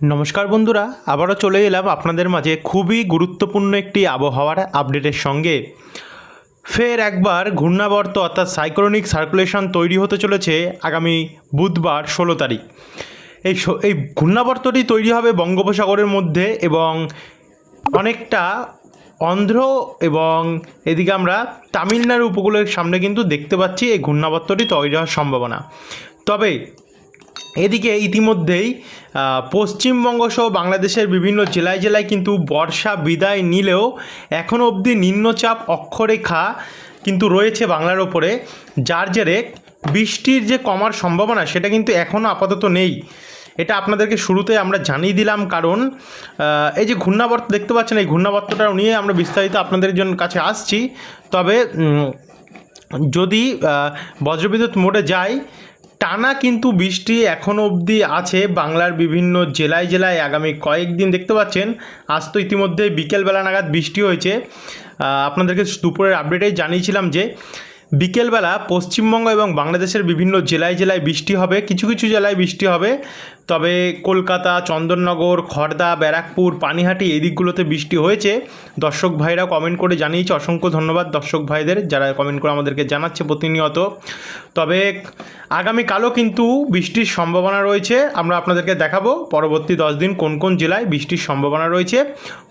নমস্কার বন্ধুরা, আবারও চলে এলাম আপনাদের মাঝে খুবই গুরুত্বপূর্ণ একটি আবহাওয়ার আপডেটের সঙ্গে। ফের একবার ঘূর্ণাবর্ত অর্থাৎ সাইক্লোনিক সার্কুলেশন তৈরি হতে চলেছে আগামী বুধবার ষোলো তারিখ। এই এই ঘূর্ণাবর্তটি তৈরি হবে বঙ্গোপসাগরের মধ্যে এবং অনেকটা অন্ধ্র এবং এদিকে আমরা তামিলনাড়ু উপকূলের সামনে কিন্তু দেখতে পাচ্ছি এই ঘূর্ণাবর্তটি তৈরি হওয়ার সম্ভাবনা। তবে এদিকে ইতিমধ্যেই পশ্চিমবঙ্গ সহ বাংলাদেশের বিভিন্ন জেলায় জেলায় কিন্তু বর্ষা বিদায় নিলেও এখনও অবধি নিম্নচাপ অক্ষরেখা কিন্তু রয়েছে বাংলার ওপরে, যার জেরে বৃষ্টির যে কমার সম্ভাবনা সেটা কিন্তু এখনও আপাতত নেই। এটা আপনাদেরকে শুরুতে আমরা জানিয়ে দিলাম কারণ এই যে ঘূর্ণাবর্ত, দেখতে পাচ্ছেন এই ঘূর্ণাবর্তটা নিয়ে আমরা বিস্তারিত আপনাদের জন্য কাছে আসছি। তবে যদি বজ্রবিদ্যুৎ মোড়ে যায় টানা কিন্তু বৃষ্টি এখনও অবধি আছে বাংলার বিভিন্ন জেলায় জেলায়। আগামী কয়েকদিন দেখতে পাচ্ছেন, আজ তো ইতিমধ্যে বিকেলবেলা নাগাদ বৃষ্টি হয়েছে। আপনাদেরকে দুপুরের আপডেটেই জানিয়েছিলাম যে বিকেলবেলা পশ্চিমবঙ্গ এবং বাংলাদেশের বিভিন্ন জেলায় জেলায় বৃষ্টি হবে, কিছু কিছু জেলায় বৃষ্টি হবে। তবে কলকাতা, চন্দননগর খড়দা ব্যারাকপুর, পানিহাটি এই দিকগুলোতে বৃষ্টি হয়েছে। দর্শক ভাইরা কমেন্ট করে জানিয়েছে, অসংখ্য ধন্যবাদ দর্শক ভাইদের যারা কমেন্ট করে আমাদেরকে জানাচ্ছে প্রতিনিয়ত। তবে আগামীকালও কিন্তু বৃষ্টির সম্ভাবনা রয়েছে। আমরা আপনাদেরকে দেখাবো পরবর্তী দশ দিন কোন কোন জেলায় বৃষ্টির সম্ভাবনা রয়েছে।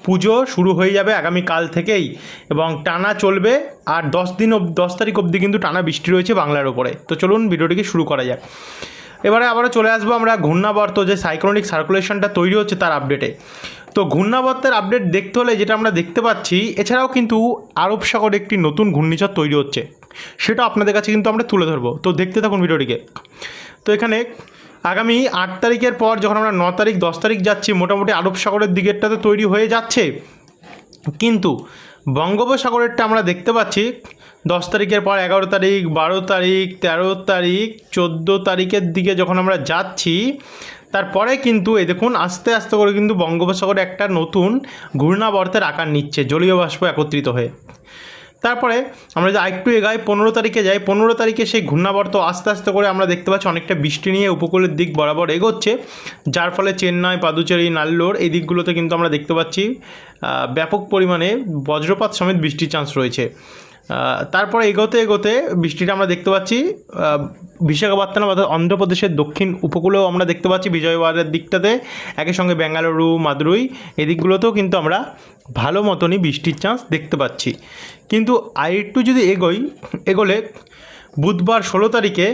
পুজো শুরু হয়ে যাবে আগামীকাল থেকেই এবং টানা চলবে। আর দশ দিন দশ তারিখ অবধি কিন্তু টানা বৃষ্টি রয়েছে বাংলার ওপরে তো চলুন ভিডিওটিকে শুরু করা যাক। এবারে আবারও চলে আসব আমরা ঘূর্ণাবর্ত যে সাইক্লোনিক সার্কুলেশনটা তৈরি হচ্ছে তার আপডেটে তো ঘূর্ণাবর্তের আপডেট দেখতে হলে যেটা আমরা দেখতে পাচ্ছি, এছাড়াও কিন্তু আরব সাগরে একটি নতুন ঘূর্ণিঝড় তৈরি হচ্ছে। সেটা আপনাদের কাছে কিন্তু আমরা তুলে ধরবো। তো দেখতে থাকুন ভিডিওটিকে। তো এখানে আগামী আট তারিখের পর যখন আমরা ন তারিখ, দশ তারিখ যাচ্ছি, মোটামুটি আরব সাগরের দিকেরটাতে তৈরি হয়ে যাচ্ছে। কিন্তু বঙ্গোপসাগরেরটা আমরা দেখতে পাচ্ছি দশ তারিখের পর এগারো তারিখ, বারো তারিখ, তেরো তারিখ, চোদ্দ তারিখের দিকে যখন আমরা যাচ্ছি, তারপরে কিন্তু এই দেখুন, আস্তে আস্তে করে কিন্তু বঙ্গোপসাগরে একটা নতুন ঘূর্ণাবর্তের আকার নিচ্ছে, জলীয় বাষ্প একত্রিত হয়ে। তারপরে আমরা যদি আরেকটু এগাই, পনেরো তারিখে যাই, পনেরো তারিখে সেই ঘূর্ণাবর্ত আস্তে আস্তে করে আমরা দেখতে পাচ্ছি অনেকটা বৃষ্টি নিয়ে উপকূলের দিক বরাবর এগোচ্ছে, যার ফলে চেন্নাই, পাদুচেরি, নাল্লোর এই দিকগুলোতে কিন্তু আমরা দেখতে পাচ্ছি ব্যাপক পরিমাণে বজ্রপাত সমেত বৃষ্টির চান্স রয়েছে। তারপরে এগোতে এগোতে বৃষ্টিটা আমরা দেখতে পাচ্ছি বিশাখাপত্তনম অর্থাৎ অন্ধ্রপ্রদেশের দক্ষিণ উপকূলেও আমরা দেখতে পাচ্ছি বিজয়ওয়াড়ের দিকটাতে, একই সঙ্গে বেঙ্গালুরু, মাদুরুই এদিকগুলোতেও কিন্তু আমরা ভালো মতনই বৃষ্টির চান্স দেখতে পাচ্ছি। কিন্তু আরেকটু যদি এগোই, এগোলে বুধবার ষোলো তারিখে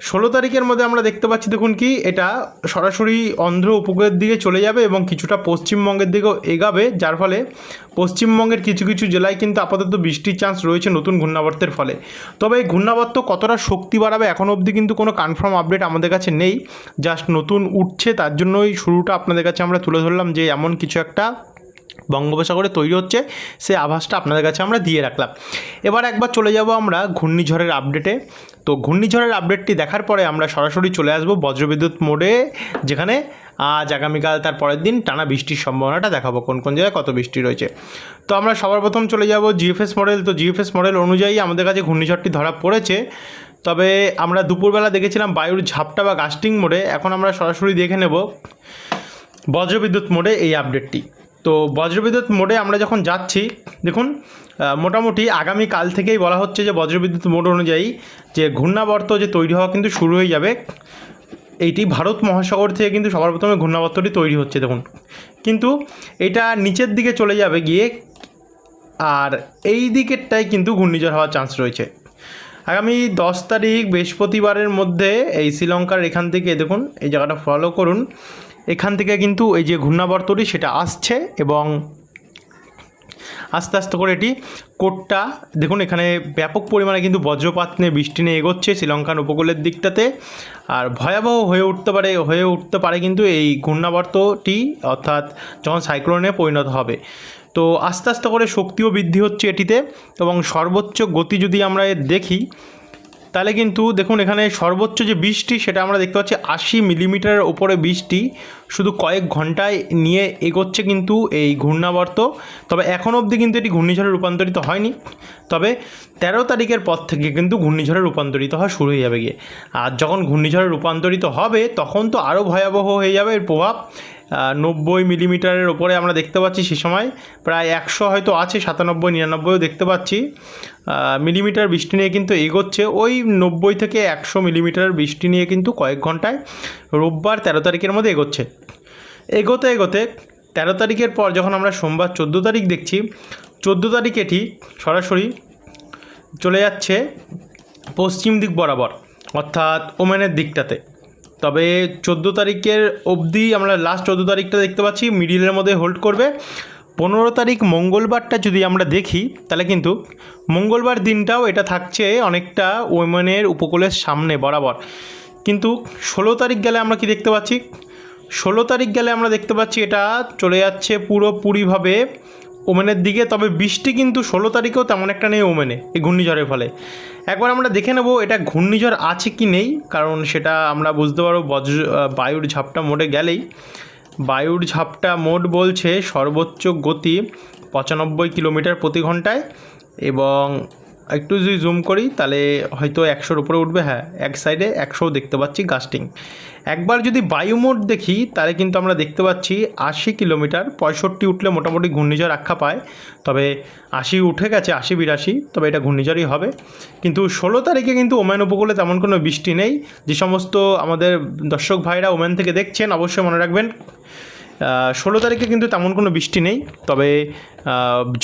ষোলো তারিখের মধ্যে আমরা দেখতে পাচ্ছি, দেখুন কি, এটা সরাসরি অন্ধ্র উপকূলের দিকে চলে যাবে এবং কিছুটা পশ্চিমবঙ্গের দিকেও এগাবে, যার ফলে পশ্চিমবঙ্গের কিছু কিছু জেলায় কিন্তু আপাতত বৃষ্টির চান্স রয়েছে নতুন ঘূর্ণাবর্তের ফলে। তবে এই ঘূর্ণাবর্ত কতটা শক্তি বাড়াবে এখনও অবধি কিন্তু কোনো কনফার্ম আপডেট আমাদের কাছে নেই। জাস্ট নতুন উঠছে, তার জন্যই শুরুটা আপনাদের কাছে আমরা তুলে ধরলাম যে এমন কিছু একটা বঙ্গোপসাগরে তৈরি হচ্ছে সেই আভাসটা আপনাদের কাছে আমরা দিয়ে রাখলাম। এবার একবার চলে যাব আমরা ঘূর্ণিঝড়ের আপডেটে তো ঘূর্ণিঝড়ের আপডেটটি দেখার পরে আমরা সরাসরি চলে আসব বজ্রবিদ্যুৎ মোডে, যেখানে আজ আগামীকাল তার পরের দিন টানা বৃষ্টির সম্ভাবনাটা দেখাবো, কোন কোন জায়গায় কত বৃষ্টি রয়েছে। তো আমরা সবার প্রথম চলে যাব জিএফএস মডেল তো জিএফএস মডেল অনুযায়ী আমাদের কাছে ঘূর্ণিঝড়টি ধরা পড়েছে। তবে আমরা দুপুরবেলা দেখেছিলাম বায়ুর ঝাপটা বা গাস্টিং মোডে। এখন আমরা সরাসরি দেখে নেব বজ্রবিদ্যুৎ মোডে এই আপডেটটি তো বজ্রবিদ্যুৎ মোডে আমরা যখন যাচ্ছি, দেখুন মোটামুটি আগামী কাল থেকেই বলা হচ্ছে যে বজ্রবিদ্যুৎ মোড অনুযায়ী যে ঘূর্ণাবর্ত যে তৈরি হওয়া কিন্তু শুরু হয়ে যাবে। এইটি ভারত মহাসাগর থেকে কিন্তু সবার প্রথমে ঘূর্ণাবর্তটি তৈরি হচ্ছে, দেখুন। কিন্তু এটা নিচের দিকে চলে যাবে গিয়ে, আর এই দিকেরটাই কিন্তু ঘূর্ণিঝড় হওয়ার চান্স রয়েছে। আগামী দশ তারিখ বৃহস্পতিবারের মধ্যে এই শ্রীলঙ্কার এখান থেকে, দেখুন, এই জায়গাটা ফলো করুন। এখান থেকে কিন্তু এই যে ঘূর্ণাবর্তটি, সেটা আসছে এবং আস্তে আস্তে করে এটি কোটটা, দেখুন এখানে ব্যাপক পরিমাণে কিন্তু বজ্রপাত নিয়ে বৃষ্টি নিয়ে এগোচ্ছে শ্রীলঙ্কান উপকূলের দিকটাতে। আর ভয়াবহ হয়ে উঠতে পারে, হয়ে উঠতে পারে কিন্তু এই ঘূর্ণাবর্তটি, অর্থাৎ যখন সাইক্লোনে পরিণত হবে। তো আস্তে আস্তে করে শক্তিও বৃদ্ধি হচ্ছে এটিতে এবং সর্বোচ্চ গতি যদি আমরা দেখি তাহলে কিন্তু দেখুন এখানে সর্বোচ্চ যে বৃষ্টি, সেটা আমরা দেখতে পাচ্ছি আশি মিলিমিটারের ওপরে বৃষ্টি। শুধু কয়েক ঘন্টায় নিয়ে এগোচ্ছে কিন্তু এই ঘূর্ণাবর্ত। তবে এখন অবধি কিন্তু এটি ঘূর্ণিঝড়ে রূপান্তরিত হয়নি। তবে তেরো তারিখের পর থেকে কিন্তু ঘূর্ণিঝড়ে রূপান্তরিত হওয়া শুরু হয়ে যাবে গিয়ে। আর যখন ঘূর্ণিঝড়ে রূপান্তরিত হবে, তখন তো আরও ভয়াবহ হয়ে যাবে এর প্রভাব। নব্বই মিলিমিটারের ওপরে আমরা দেখতে পাচ্ছি সে সময়। প্রায় একশো হয়তো আছে, সাতানব্বই, নিরানব্বইও দেখতে পাচ্ছি। মিলিমিটার বৃষ্টি নিয়ে কিন্তু এগোচ্ছে। ওই নব্বই থেকে একশো মিলিমিটার বৃষ্টি নিয়ে কিন্তু কয়েক ঘন্টায় রোববার তেরো তারিখের মধ্যে এগোচ্ছে। এগোতে এগোতে তেরো তারিখের পর যখন আমরা সোমবার চোদ্দ তারিখ দেখছি, চোদ্দ তারিখ এটি সরাসরি চলে যাচ্ছে পশ্চিম দিক বরাবর, অর্থাৎ ওমেনের দিকটাতে। তবে চোদ্দ তারিখের অবধি আমরা লাস্ট চোদ্দ তারিখটা দেখতে পাচ্ছি মিডিলের মধ্যে হোল্ড করবে। পনেরো তারিখ মঙ্গলবারটা যদি আমরা দেখি, তাহলে কিন্তু মঙ্গলবার দিনটাও এটা থাকছে অনেকটা ওমেনের উপকূলের সামনে বরাবর। কিন্তু ষোলো তারিখ গেলে আমরা কি দেখতে পাচ্ছি? ষোলো তারিখ গেলে আমরা দেখতে পাচ্ছি এটা চলে যাচ্ছে পুরোপুরিভাবে ওমেনের দিকে, তবে বৃষ্টি কিন্তু ষোলো তারিখেও তেমন একটা নেই ওমেনে, এই ঘূর্ণিঝড়ের ফলে। একবার আমরা দেখে নেব এটা ঘূর্ণিঝড় আছে কি নেই, কারণ সেটা আমরা বুঝতে পারব বজ্র বায়ুর ঝাপটা মোড়ে গেলেই। বায়ুর ঝাপটা মোড বলছে সর্বোচ্চ গতি পঁচানব্বই কিলোমিটার প্রতি ঘন্টায় এবং একটু যদি জুম করি, তাহলে হয়তো একশোর উপরে উঠবে। হ্যাঁ এক সাইডে একশোও দেখতে পাচ্ছি গাস্টিং একবার যদি বায়ু মোড দেখি, তাহলে কিন্তু আমরা দেখতে পাচ্ছি আশি কিলোমিটার পঁয়ষট্টি উঠলে মোটামুটি ঘূর্ণিঝড় আখ্যা পায়। তবে আশি উঠে গেছে, আশি বিরাশি, তবে এটা ঘূর্ণিঝড়ই হবে। কিন্তু ষোলো তারিখে কিন্তু ওম্যান উপকূলে তেমন কোনো বৃষ্টি নেই। যে সমস্ত আমাদের দর্শক ভাইরা ওম্যান থেকে দেখছেন, অবশ্যই মনে রাখবেন। ষোলো তারিখে কিন্তু তেমন কোনো বৃষ্টি নেই, তবে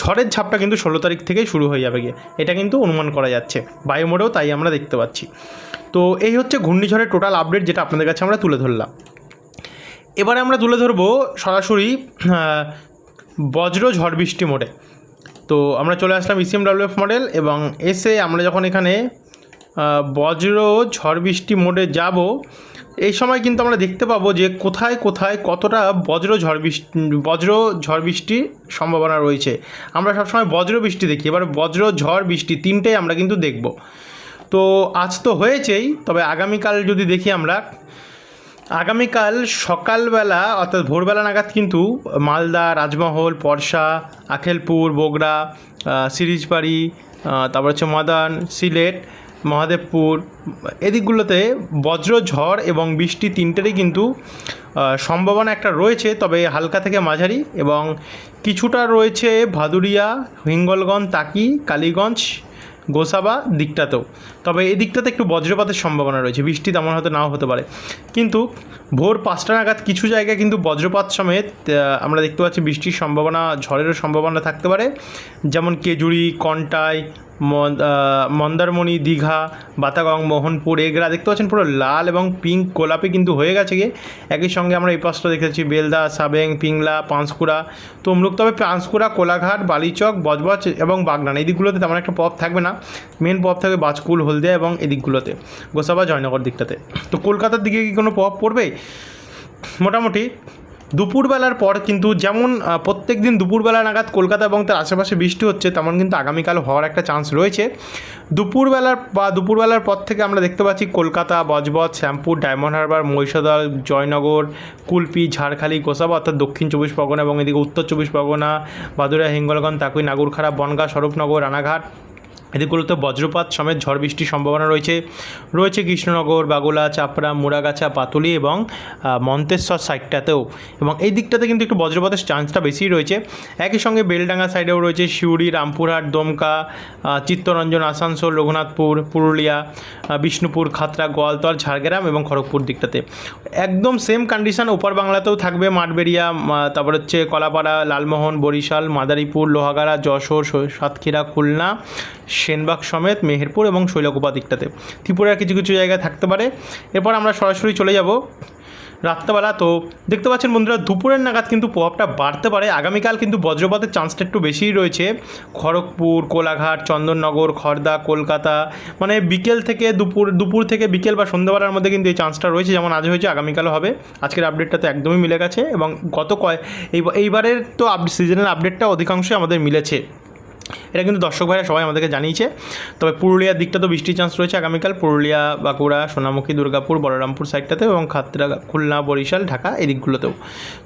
ঝড়ের ঝাপটা কিন্তু ষোলো তারিখ থেকেই শুরু হয়ে যাবে গিয়ে। এটা কিন্তু অনুমান করা যাচ্ছে। বায়ুমোড়েও তাই আমরা দেখতে পাচ্ছি। তো এই হচ্ছে ঘূর্ণিঝড়ের টোটাল আপডেট যেটা আপনাদের কাছে আমরা তুলে ধরলাম। এবারে আমরা তুলে ধরবো সরাসরি বজ্র ঝড় বৃষ্টি মোডে। তো আমরা চলে আসলাম ইসিএম ডাব্লিউএফ মডেল এবং এসে আমরা যখন এখানে বজ্র ঝড় বৃষ্টি মোডে যাব এই সময় কিন্তু আমরা দেখতে পাবো যে কোথায় কোথায় কতটা বজ্র ঝড় বৃষ্টি বজ্র ঝড় বৃষ্টির সম্ভাবনা রয়েছে। আমরা সবসময় বজ্র বৃষ্টি দেখি এবার বজ্র ঝড় বৃষ্টি তিনটেই আমরা কিন্তু দেখব। তো আজ তো হয়েছেই তবে আগামীকাল যদি দেখি আমরা আগামীকাল সকালবেলা অর্থাৎ ভোরবেলা নাগাদ কিন্তু মালদা রাজমহল পরশা আখেলপুর বগুড়া আহ, সিরিজবাড়ি তারপর হচ্ছে মাদান সিলেট মহাদেবপুর, এদিকগুলোতে বজ্র, ঝড় এবং বৃষ্টি তিনটেরই কিন্তু সম্ভাবনা একটা রয়েছে, তবে হালকা থেকে মাঝারি এবং কিছুটা রয়েছে ভাদুরিয়া, হিঙ্গলগঞ্জ তাকি কালীগঞ্জ, গোসাবা দিকটাতেও। তবে এই দিকটাতে একটু বজ্রপাতের সম্ভাবনা রয়েছে, বৃষ্টি তেমন হয়তো নাও হতে পারে। কিন্তু ভোর পাঁচটা নাগাদ কিছু জায়গায় কিন্তু বজ্রপাত সমেত আমরা দেখতে পাচ্ছি বৃষ্টির সম্ভাবনা, ঝড়েরও সম্ভাবনা থাকতে পারে। যেমন কেজুরি, কন্টাই মন্দারমণি, দীঘা বাতাগং মোহনপুর, এগুলা দেখতে পাচ্ছেন পুরো লাল এবং পিঙ্ক গোলাপি কিন্তু হয়ে গেছে গিয়ে একই সঙ্গে আমরা এই পাশটা দেখেছি বেলদা, সাবেং, পিংলা, পাঁশকুড়া। তমলুক তবে পাঁশকুড়া, কোলাঘাট, বালিচক, বজবজ এবং বাগনান, এই দিকগুলোতে তেমন একটা পথ থাকবে না। মেন পথ থাকবে বাজকুল, হলদিয়া এবং এদিকগুলোতে গোসাবা, জয়নগর দিকটাতে। তো কলকাতার দিকে কি কোনো প্রভাব পড়বে? মোটামুটি দুপুরবেলার পর কিন্তু যেমন প্রত্যেক দিন দুপুরবেলা নাগাদ কলকাতা এবং তার আশেপাশে বৃষ্টি হচ্ছে, তেমন কিন্তু আগামীকাল হওয়ার একটা চান্স রয়েছে। দুপুরবেলার বা দুপুরবেলার পর থেকে আমরা দেখতে পাচ্ছি কলকাতা, বজবজ, শ্যামপুর, ডায়মন্ড হারবার, মহিষাদল, জয়নগর, কুলপি, ঝাড়খালি, গোসাবা অর্থাৎ দক্ষিণ চব্বিশ পরগনা এবং এদিকে উত্তর চব্বিশ পরগনা, বাদুড়িয়া, হিঙ্গলগঞ্জ, তাকুই, নাগুরখাড়া, বনগাঁ, স্বরূপনগর, রানাঘাট এদিকগুলোতে বজ্রপাত সমেত ঝড় বৃষ্টির সম্ভাবনা রয়েছে। রয়েছে কৃষ্ণনগর, বাগুলা, চাপড়া, মুড়াগাছা, পাতুলি এবং মন্তেশ্বর সাইডটাতেও। এবং এই দিকটাতে কিন্তু একটু বজ্রপাতের চান্সটা বেশি রয়েছে। একই সঙ্গে বেলডাঙ্গা সাইডেও রয়েছে সিউড়ি, রামপুরহাট, দমকা চিত্তরঞ্জন, আসানসোল, রঘুনাথপুর, পুরুলিয়া বিষ্ণুপুর, খাতরা গোয়ালতর ঝাড়গ্রাম এবং খড়গপুর দিকটাতে। একদম সেম কন্ডিশন ওপার বাংলাতেও থাকবে মাঠবেড়িয়া তারপর হচ্ছে কলাপাড়া, লালমোহন, বরিশাল, মাদারীপুর, লোহাগাড়া, যশোর সাতক্ষীরা, খুলনা সেনবাগ সমেত মেহেরপুর এবং শৈলকুপা দিকটাতে। ত্রিপুরার কিছু কিছু জায়গায় থাকতে পারে। এরপর আমরা সরাসরি চলে যাব রাত্রেবেলা তো দেখতে পাচ্ছেন বন্ধুরা, দুপুরের নাগাদ কিন্তু প্রভাবটা বাড়তে পারে। আগামীকাল কিন্তু বজ্রপাতের চান্সটা একটু বেশিই রয়েছে। খড়গপুর, কোলাঘাট, চন্দননগর খড়দা কলকাতা মানে বিকেল থেকে দুপুর দুপুর থেকে বিকেল বা সন্ধ্যাবেলার মধ্যে কিন্তু এই চান্সটা রয়েছে। যেমন আজ হয়েছে, আগামীকালও হবে। আজকের আপডেটটা তো একদমই মিলে গেছে এবং গত কয়, এই, এইবারের তো আপ সিজনের আপডেটটা অধিকাংশই আমাদের মিলেছে। এটা কিন্তু দর্শক ভাইরা সবাই আমাদেরকে জানিয়েছে। তবে পুরুলিয়ার দিকটা তো বৃষ্টির চান্স রয়েছে আগামীকাল। পুরুলিয়া, বাঁকুড়া, সোনামুখী, দুর্গাপুর, বলরামপুর সাইডটাতে এবং খাতরা খুলনা, বরিশাল, ঢাকা এই দিকগুলোতেও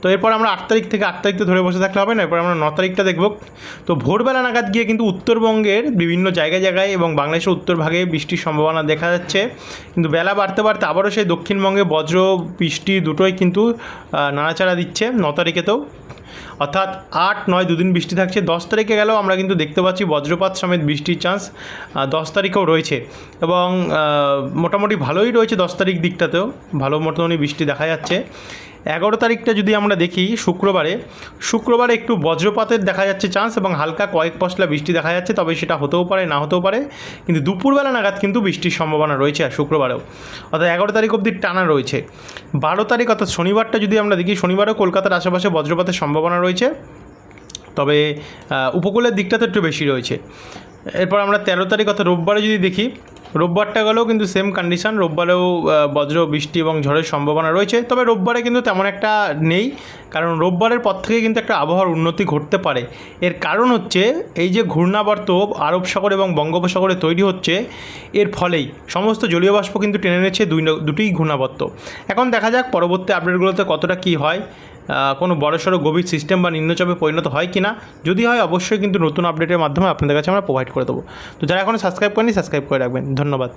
তো এরপর আমরা আট তারিখ থেকে আট তারিখ তো ধরে বসে থাকলে হবে না, এরপর আমরা ন তারিখটা দেখব। তো ভোরবেলা নাগাদ গিয়ে কিন্তু উত্তরবঙ্গের বিভিন্ন জায়গায় জায়গায় এবং বাংলাদেশের উত্তর ভাগে বৃষ্টির সম্ভাবনা দেখা যাচ্ছে। কিন্তু বেলা বাড়তে বাড়তে আবারও সেই দক্ষিণবঙ্গে বজ্র, বৃষ্টি দুটোই কিন্তু নাড়াচাড়া দিচ্ছে ন তারিখেতেও অর্থাৎ আট, নয় দুদিন বৃষ্টি থাকছে। দশ তারিখে গেলেও আমরা কিন্তু দেখতে পাচ্ছি বজ্রপাত সমেত বৃষ্টির চান্স দশ তারিখেও রয়েছে এবং মোটামুটি ভালোই রয়েছে দশ তারিখ দিকটাতেও, ভালো মতনই বৃষ্টি দেখা যাচ্ছে। এগারো তারিখটা যদি আমরা দেখি শুক্রবারে শুক্রবারে একটু বজ্রপাতের দেখা যাচ্ছে চান্স এবং হালকা কয়েক পশলা বৃষ্টি দেখা যাচ্ছে, তবে সেটা হতেও পারে, না হতেও পারে। কিন্তু দুপুরবেলা নাগাদ কিন্তু বৃষ্টির সম্ভাবনা রয়েছে আর শুক্রবারেও। অর্থাৎ এগারো তারিখ অবধি টানা রয়েছে। বারো তারিখ, অর্থাৎ শনিবারটা যদি আমরা দেখি, শনিবারও কলকাতার আশেপাশে বজ্রপাতের সম্ভাবনা রয়েছে। তবে উপকূলের দিকটাতে একটু বেশি রয়েছে। এরপর আমরা তেরো তারিখ অর্থাৎ রোববারে যদি দেখি, রোববারটা গেলেও কিন্তু সেম কন্ডিশন রোববারেও বজ্র, বৃষ্টি এবং ঝড়ের সম্ভাবনা রয়েছে। তবে রোববারে কিন্তু তেমন একটা নেই, কারণ রোববারের পর থেকে কিন্তু একটা আবহাওয়ার উন্নতি ঘটতে পারে। এর কারণ হচ্ছে, এই যে ঘূর্ণাবর্ত আরব সাগর এবং বঙ্গোপসাগরে তৈরি হচ্ছে, এর ফলেই সমস্ত জলীয় বাষ্প কিন্তু টেনে নিচ্ছে দুই দুটোই ঘূর্ণাবর্ত। এখন দেখা যাক পরবর্তী আপডেটগুলোতে কতটা কী হয়। কোনো বড়সড় গভীর সিস্টেম বা নিম্নচাপে পরিণত হয় কি না যদি হয়, অবশ্যই কিন্তু নতুন আপডেটের মাধ্যমে আপনাদের কাছে আমরা প্রোভাইড করে দেবো। তো যারা এখন সাবস্ক্রাইব করেনি সাবস্ক্রাইব করে রাখবেন। ধন্যবাদ।